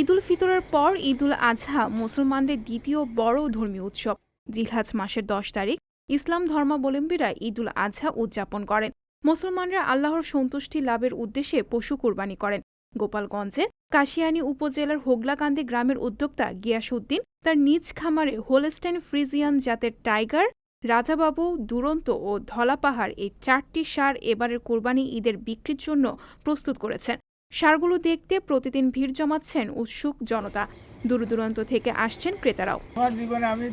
ঈদুল ফিতরের পর ঈদুল আজহা মুসলমানদের দ্বিতীয় বড় ধর্মীয় উৎসব। জিলহাজ মাসের দশ তারিখ ইসলাম ধর্মাবলম্বীরা ঈদুল আজহা উদযাপন করেন। মুসলমানরা আল্লাহর সন্তুষ্টি লাভের উদ্দেশ্যে পশু কোরবানি করেন। গোপালগঞ্জের কাশিয়ানী উপজেলার হোগলাকান্দি গ্রামের উদ্যোক্তা গিয়াসউদ্দিন তার নিজ খামারে হোলস্টাইন ফ্রিজিয়ান জাতের টাইগার রাজাবাবু দুরন্ত ও ধলাপাহাড় এই চারটি সার এবারের কোরবানি ঈদের বিক্রির জন্য প্রস্তুত করেছেন। সারগুলো দেখতে প্রতিদিন ভিড় জমাচ্ছেন উৎসুক জনতা। দূর দূরান্ত থেকে আসছেন ক্রেতারাও। আমার জীবনে আমি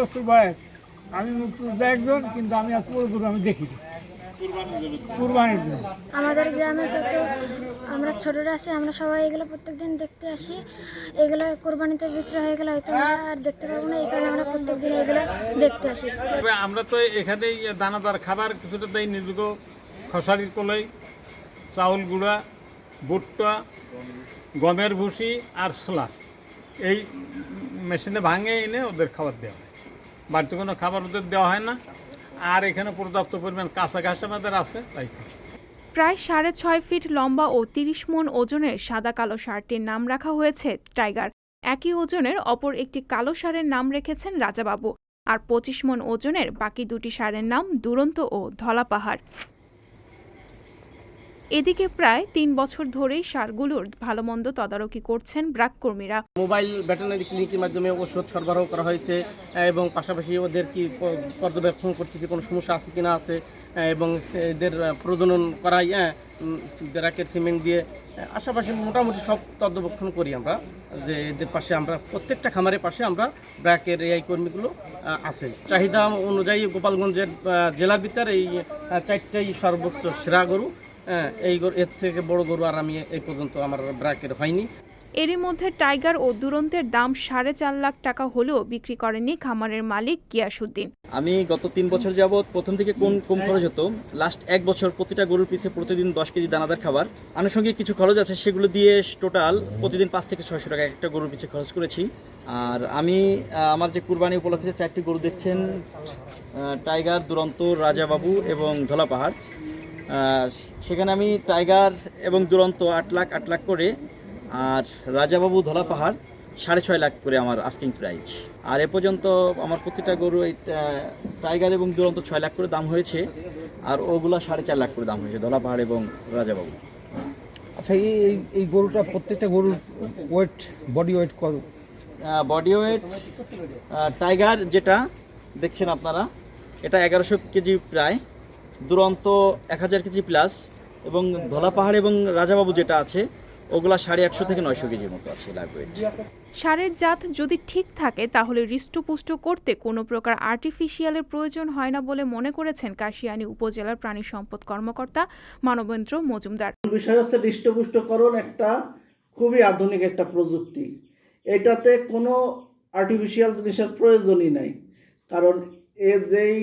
বছর বয়স। আমি একজন, কিন্তু আমি আমি দেখিনি। কুরবানির জন্য। আমাদের গ্রামে যত আমরা ছোটরা আছি আমরা সবাই এগুলো প্রত্যেকদিন দেখতে আসি। এগুলো কোরবানিতে বিক্রি হয়ে গেলে হয়তো আমরা আর দেখতে পারব না এই কারণে আমরা প্রত্যেকদিন এগুলো দেখতে আসি। আমরা তো এখানেই দানাদার খাবার কিছুটা দেই নিজেগ খসারির কলাই চাউল গুঁড়া ভুট্টা গমের ভুসি আর স্লাস এই মেশিনে ভাঙে এনে ওদের খাবার দেওয়া হয়। বাড়িতে কোনো খাবার ওদের দেওয়া হয় না। আর এখানে পর্যাপ্ত পরিমাণ কাঁচা ঘাস আমাদের আছে, তাই প্রায় সাড়ে ছয় ফিট লম্বা ও তিরিশ মন ওজনের সাদা কালো সারটির নাম রাখা হয়েছে টাইগার। একই ওজনের অপর একটি কালো সারের নাম রেখেছেন রাজাবাবু। আর পঁচিশ মন ওজনের বাকি দুটি সারের নাম দুরন্ত ও ধলা পাহাড় এদিকে প্রায় তিন বছর ধরেই সারগুলোর ভালোমন্দ তদারকি করছেন ব্রাক কর্মীরা মোবাইল ভেটেরিনারি ক্লিনিকের মাধ্যমে ওষুধ সরবরাহ করা হয়েছে এবং পাশাপাশি ওদের কি পর্যবেক্ষণ করছে যে কোনো সমস্যা আছে কিনা আছে এবং এদের প্রজনন করাই হ্যাঁ সিমেন্ট দিয়ে আশেপাশে মোটামুটি সব তর্যবেক্ষণ করি আমরা, যে এদের পাশে আমরা, প্রত্যেকটা খামারের পাশে আমরা ব্র্যাকের এই কর্মীগুলো আছে চাহিদা অনুযায়ী গোপালগঞ্জের জেলার ভিতর এই চারটাই সর্বোচ্চ সেরা গরু হ্যাঁ এই গরু এর থেকে বড় গরু আর আমি এই পর্যন্ত আমার ব্র্যাকের হয়নি। এরই মধ্যে টাইগার ও দুরন্তের দাম সাড়ে চার লাখ টাকা হলেও বিক্রি করেনি খামারের মালিক গিয়াসুদ্দিন আমি গত তিন বছর যাবৎ প্রথম থেকে কোন কম খরচ হতো। লাস্ট এক বছর প্রতিটা গরুর পিছে প্রতিদিন দশ কেজি দানাদার খাবার। আনুষঙ্গিক কিছু খরচ আছে সেগুলো দিয়ে টোটাল প্রতিদিন পাঁচ থেকে ছয়শো টাকা একটা গরুর পিছে খরচ করেছি। আর আমি আমার যে কুরবানি উপলক্ষে চারটি গরু দেখছেন টাইগার দুরন্ত রাজাবাবু এবং ধলা পাহাড় সেখানে আমি টাইগার এবং দুরন্ত আট লাখ আট লাখ করে আর রাজাবাবু ধলা পাহাড় সাড়ে ছয় লাখ করে আমার আস্কিং প্রাইস আর এ পর্যন্ত আমার প্রতিটা গরু এই টাইগার এবং দুরন্ত ছয় লাখ করে দাম হয়েছে আর ওগুলা সাড়ে চার লাখ করে দাম হয়েছে ধলা পাহাড় এবং রাজাবাবু। আচ্ছা এই এই- এই গরুটা প্রত্যেকটা গরুর ওয়েট বডি ওয়েট কত? বডি ওয়েট টাইগার যেটা দেখছেন আপনারা এটা এগারোশো কেজি প্রায়। দুরন্ত এক হাজার কেজি প্লাস এবং ধলা পাহাড় এবং রাজাবাবু যেটা আছে ওগুলা সাড়ে আটশো থেকে নয়শো কেজির মতো আছে ওয়েট সারের জাত যদি ঠিক থাকে তাহলে হৃষ্টপুষ্ট করতে কোনো প্রকার আর্টিফিশিয়ালের প্রয়োজন হয় না বলে মনে করেছেন কাশিয়ানী উপজেলার প্রাণী সম্পদ কর্মকর্তা মানবেন্দ্র মজুমদার। বিষয় হচ্ছে হৃষ্টপুষ্টকরণ একটা খুবই আধুনিক একটা প্রযুক্তি। এটাতে কোনো আর্টিফিশিয়াল জিনিসের প্রয়োজনই নাই। কারণ এ যেই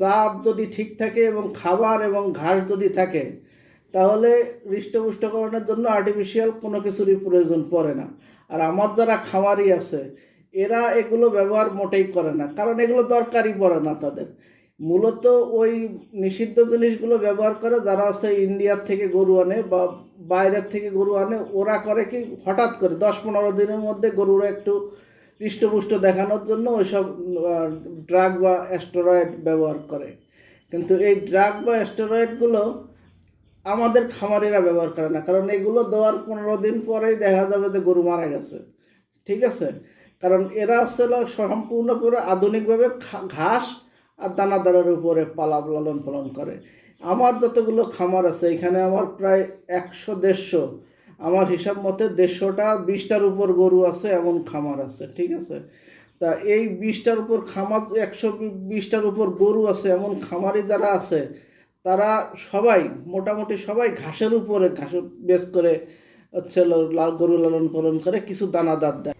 জাত যদি ঠিক থাকে এবং খাবার এবং ঘাস যদি থাকে, তাহলে হৃষ্টপুষ্টকরণের জন্য আর্টিফিশিয়াল কোনো কিছুরই প্রয়োজন পড়ে না। আর আমার যারা খামারি আছে, এরা এগুলো ব্যবহার মোটেই করে না, কারণ এগুলো দরকারই পড়ে না তাদের। মূলত ওই নিষিদ্ধ জিনিসগুলো ব্যবহার করে যারা হচ্ছে ইন্ডিয়ার থেকে গরু আনে বা বাইরের থেকে গরু আনে, ওরা করে কি হঠাৎ করে দশ পনেরো দিনের মধ্যে গরুরা একটু হৃষ্টপুষ্ট দেখানোর জন্য ওইসব ড্রাগ বা অ্যাস্টেরয়েড ব্যবহার করে। কিন্তু এই ড্রাগ বা অ্যাস্টেরয়েডগুলো আমাদের খামারিরা ব্যবহার করে না। কারণ এগুলো দেওয়ার পনেরো দিন পরেই দেখা যাবে যে গরু মারা গেছে। ঠিক আছে? কারণ এরা আসলে সম্পূর্ণ পুরো আধুনিকভাবে ঘাস আর দানাদারের উপরে পালা, লালন পালন করে। আমার যতগুলো খামার আছে, এখানে আমার প্রায় একশো, দেড়শো আমার হিসাব মতে দেড়শোটা, বিশটার উপর গরু আছে এমন খামার আছে, ঠিক আছে? তা এই বিশটার উপর খামার, একশো বিশটার উপর গরু আছে, এমন খামারি যারা আছে, তারা সবাই, মোটামুটি সবাই ঘাসের উপরে ঘাস বেশ করে হচ্ছে লাল গরু লালন পালন করে কিছু দানাদার দেয়।